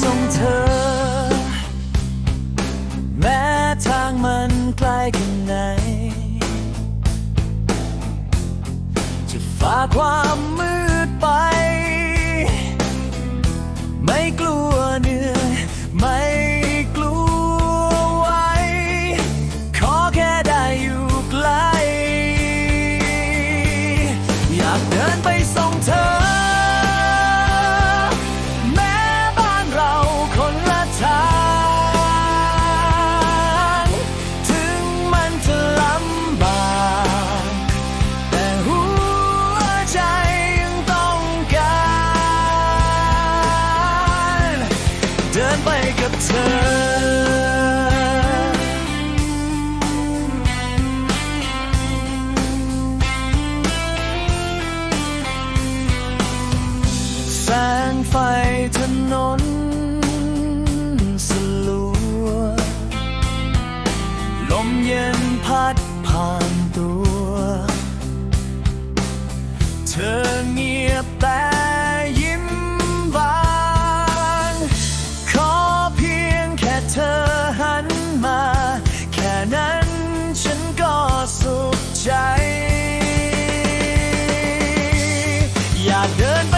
ส่งเธอ แม้ทางมันไกลแค่ไหน จะฝ่าความมื เดินไปกับเธอแสงไฟถนนสลัว ลมเย็นพัดผ่านตัว เธอ เดินไป